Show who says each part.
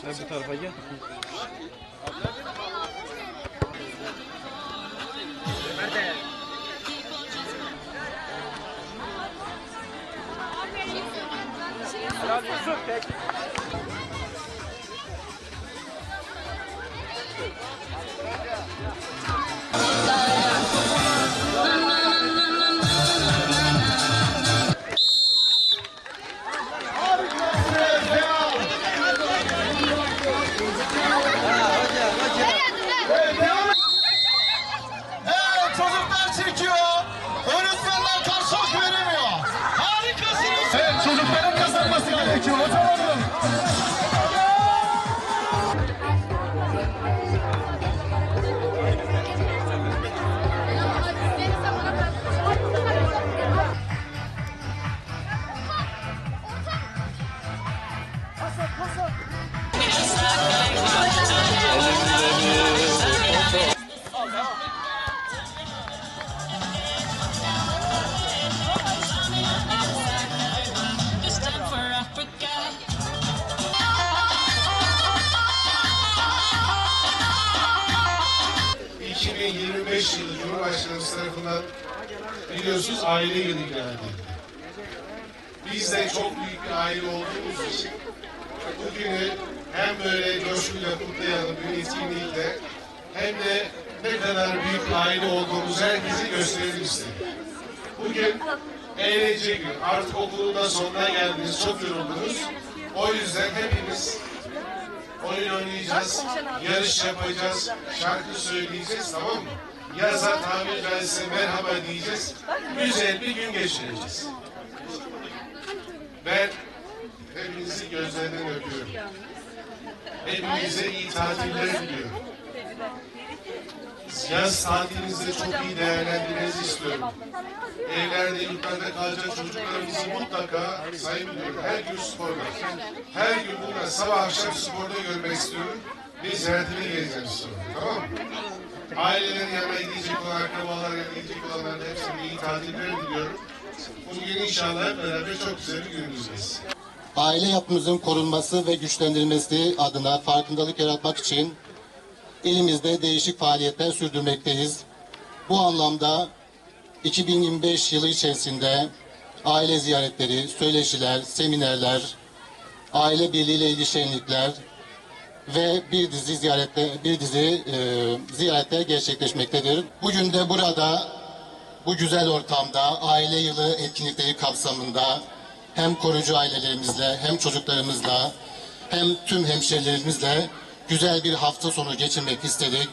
Speaker 1: Sen bu tarafa gel.
Speaker 2: Evet çocukların kazanması gerekiyor. Hocam oğlum.
Speaker 3: This
Speaker 4: 2025 yılı Cumhurbaşkanımız tarafından biliyorsunuz aile yılı ilan edildi. Biz de çok büyük bir aile olduğumuz için bugünü hem böyle coşkuyla kutlayalım bir etkinlikle hem de ne kadar büyük aile olduğumuzu herkese gösterelim istedim. Bugün eğlence gün. Artık okulun da sonuna geldiniz. Çok yoruldunuz. O yüzden hepimiz oyun oynayacağız, yarış yapacağız, şarkı söyleyeceğiz tamam mı? Yaza tabiri caizse merhaba diyeceğiz. Güzel bir gün geçireceğiz. Ben hepinizi gözlerinden öpüyorum. Hepinize iyi tatiller diliyorum. Yaz tatilinizde çok iyi değerlendirmenizi istiyorum. Evlerde, yurtlarda kalacak çocuklarımızı mutlaka sayın müdürüm her gün sporda. Her gün bunları sabah akşam sporda görmek istiyorum. Bir ziyaretine geleceğim istiyorum. Tamam mı? Ailelerin yanına gidecek olan, akrabalar yanına gidecek olanların hepsine iyi tatiller diliyorum. Bugün inşallah hep beraber çok güzel bir günümüzdeyiz.
Speaker 5: aile yapımızın korunması ve güçlendirilmesi adına farkındalık yaratmak için elimizde değişik faaliyetler sürdürmekteyiz. Bu anlamda 2025 yılı içerisinde aile ziyaretleri, söyleşiler, seminerler, aile birliğiyle ilgili ve bir dizi ziyarette bir dizi e, ziyaretler gerçekleşmektedir. Bugün de burada bu güzel ortamda aile yılı etkinlikleri kapsamında hem koruyucu ailelerimizle hem çocuklarımızla hem tüm hemşerilerimizle güzel bir hafta sonu geçirmek istedik.